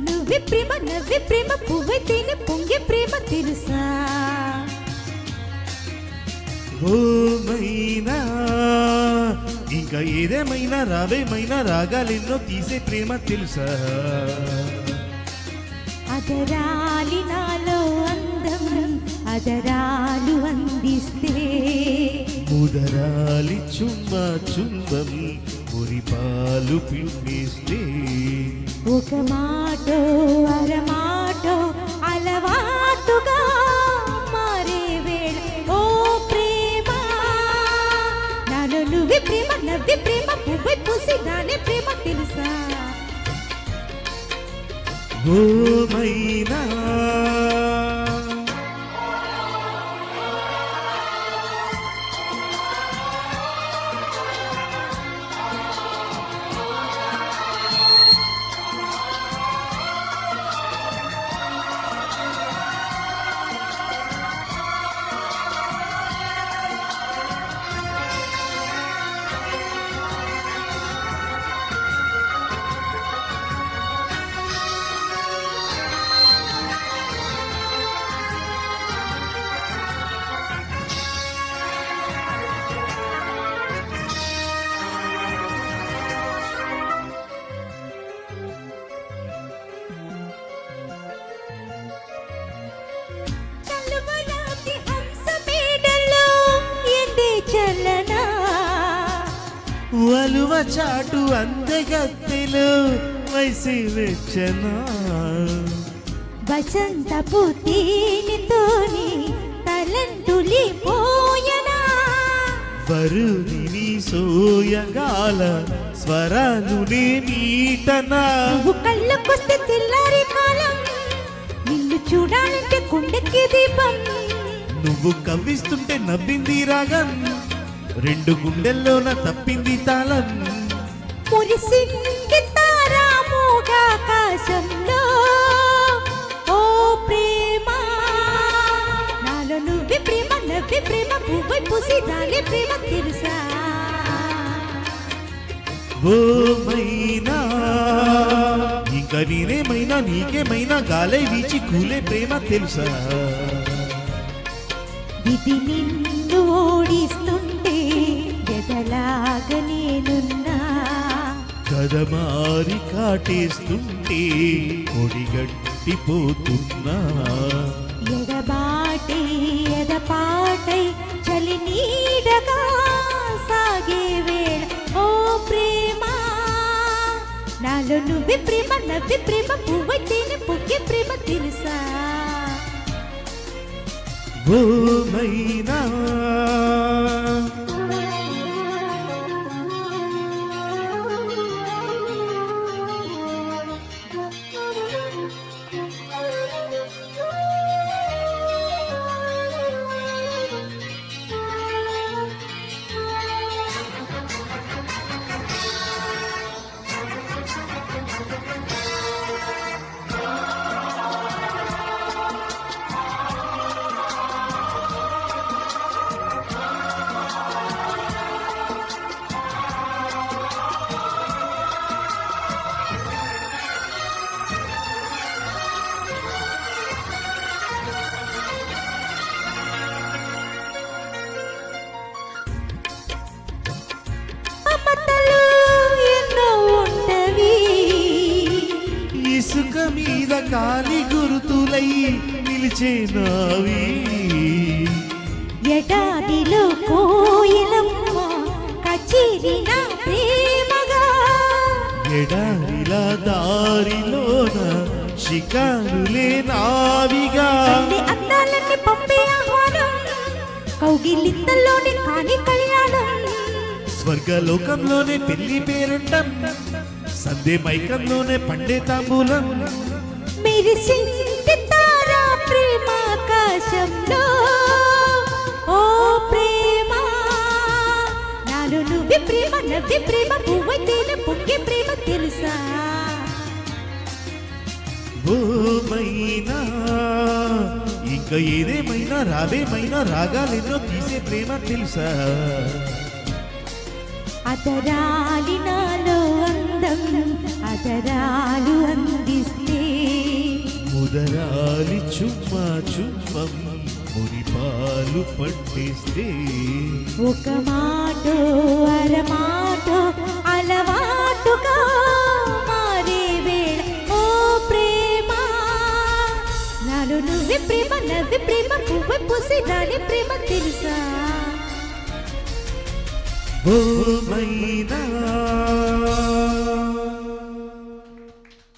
నువ్వే ప్రేమ నవ్వే ప్రేమ పువ్వైతేనే పొంగే ప్రేమ తెలుసా? ఓ మైనా ఇంకా ఏదేమైనా రావేమైనా రాగాలెన్నో తీసే ప్రేమ తెలుసా? అదరాలి నాలో అందం అదరాలు అందిస్తే. ముదరాలి చుమ్మ చుంబం మురిపాలు పిండిస్తే ఒక మాటో అరమాటో అలవాటుగా మారే వేళ. ఓ ప్రేమ నాలో నువ్వే ప్రేమ నవ్వే ప్రేమ పువ్వై పూసి దానే ప్రేమ తెలుసా? ఓ వలువ చాటు అందగత్తెలు వయసి వెచ్చనా వసంతపు తేనెతోని తలంటులి పోయనా. వరుదిని సోయగాల స్వరాలునే మీటనా. నువ్వు కళ్ళకొస్తే తెల్లారి కాలం నిన్ను చూడాలంటే కొండెక్కి దీపం. నువ్వు కవ్విస్తుంటే నవ్వింది రాగం. రెండు గుండెల్లోన తప్పింది తాళం. మురిసింది తారా మోగాకాశంలో? ఓ ప్రేమ నాలో నువ్వే ప్రేమ నవ్వే ప్రేమ పువ్వై పూసి దానే ప్రేమ తెలుసా? ఓ మైనా ఇంకా నేనేమైనా నీకేమైనా గాలై వీచి కూలే ప్రేమ తెలుసా? విధి నిన్ను ఎదలాగా నేనున్నా. కదమారి కాటేస్తుంటే ఒడిగట్టిపోతున్నా ఎడబాటి ఎదపాటై చలి నీడగా సాగే వేళ. ఓ ప్రేమ నాలో నువ్వే ప్రేమ నవ్వే ప్రేమ పువ్వైతేనే పొక్కే ప్రేమ తెలుసా? ఓ మైనా మీద కాలి గురుతులై నిలిచేనావి ఎడాదిలో కోయిలమ్మ కచేరిన ప్రేమగా. ఎడారిలా దారిలోన షికారులే నావిగా. అన్ని అందాలన్నీ పంపే కౌగిలింతల్లోని కాని కళ్యాణం. స్వర్గలోకంలోనే పెళ్ళి పేరుండం సందే మైకంలోనే పండే తాంబూలం మెరిసింది తారా ప్రేమాకాశంలో. ఓ ప్రేమ నాలో నువ్వే ప్రేమ నవ్వే ప్రేమ పువ్వైతేనే పొంగే ప్రేమ తెలుసా? ఓ మైనా ఇంకా ఏదేమైనా రావేమైనా రాగాలెన్నో తీసే ప్రేమ తెలుసా? అదరాలి పట్టిస్తే ఒక మాట అరమాట అలవాటుగా మారే వేళ. ఓ ప్రేమ నాలో నువ్వే ప్రేమ నవ్వే ప్రేమ పువ్వు పూసి రాని ప్రేమ తెలుసా? ఓ మైనా